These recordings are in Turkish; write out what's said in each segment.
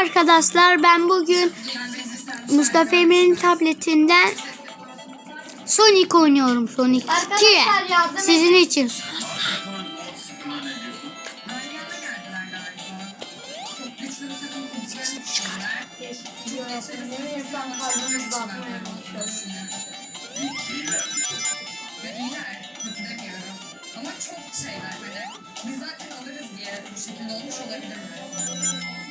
arkadaşlar ben bugün Mustafa Emir'in tabletinden Sonic oynuyorum Sonic 2. Arkadaşlar yardım edin. Sizin için. Ama çok şeyler böyle. Biz zaten alırız diye bu şekilde olmuş olabilir mi?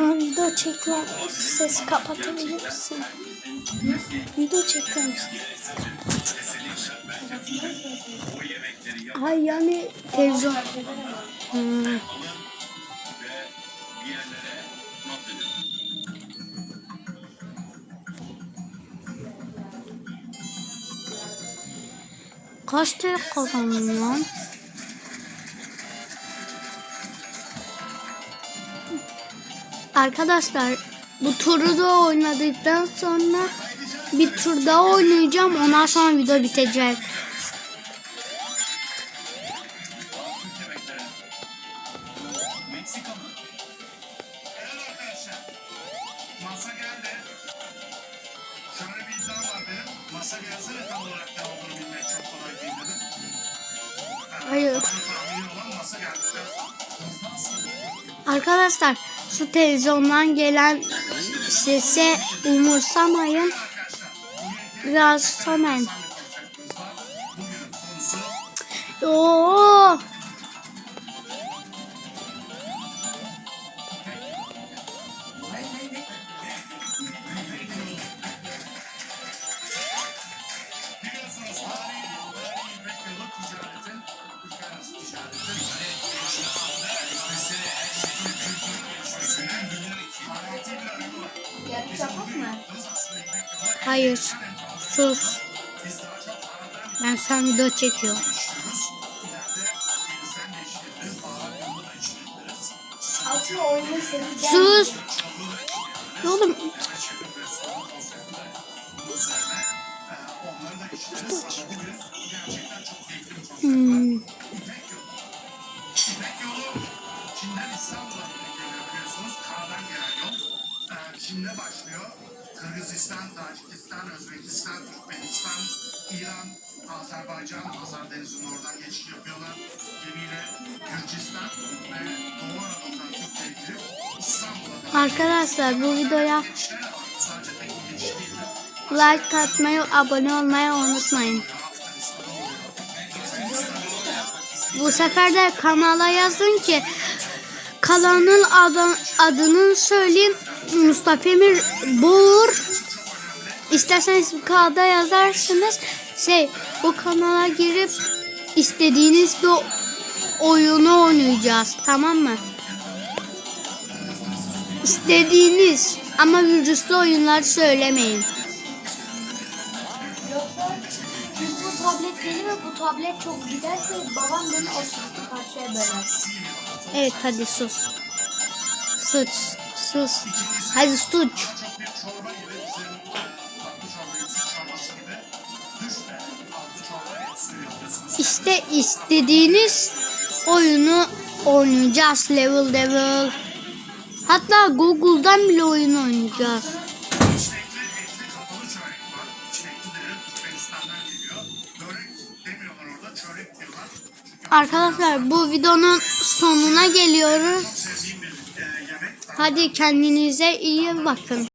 an video çekiyorum. Sesi kapatabilir misin? Video çekiyorum. Ay yani televizyon. Hmm. Kaç TL kazandım lan? Arkadaşlar bu turu da oynadıktan sonra bir tur daha oynayacağım. Ondan sonra video bitecek. Hayır. Arkadaşlar şu televizyondan gelen sese umursamayın. Biraz somen. Oo. ticaretin, ticaretin Hayır. Sus. Ben sen video çekiyorum. geçiyoruz. İleride denizden geçirebiliriz, Kırgızistan, Tacikistan, Özbekistan, Türkmenistan, İran, Azerbaycan, Azar Denizi'nin oradan geçiş yapıyorlar. Gemiyle Gürcistan ve Doğu Anadolu'dan Türkiye'ye girip İstanbul'a arkadaşlar bu videoya like atmayı, abone olmayı unutmayın. Bu sefer de kanala yazın ki kanalın adı, adını söyleyeyim. Mustafa Emir Boğur. İsterseniz bir kağıda yazarsınız. Şey bu kanala girip istediğiniz bir oyunu oynayacağız. Tamam mı? İstediğiniz ama virüslü oyunlar söylemeyin. Bu tablet benim ve bu tablet çok giderse babam beni oturttu parçaya böler. Evet hadi sus. Sus. Sus. Hadi sus. İşte istediğiniz oyunu oynayacağız. Level level. Hatta Google'dan bile oyun oynayacağız. Arkadaşlar bu videonun sonuna geliyoruz. Hadi kendinize iyi bakın.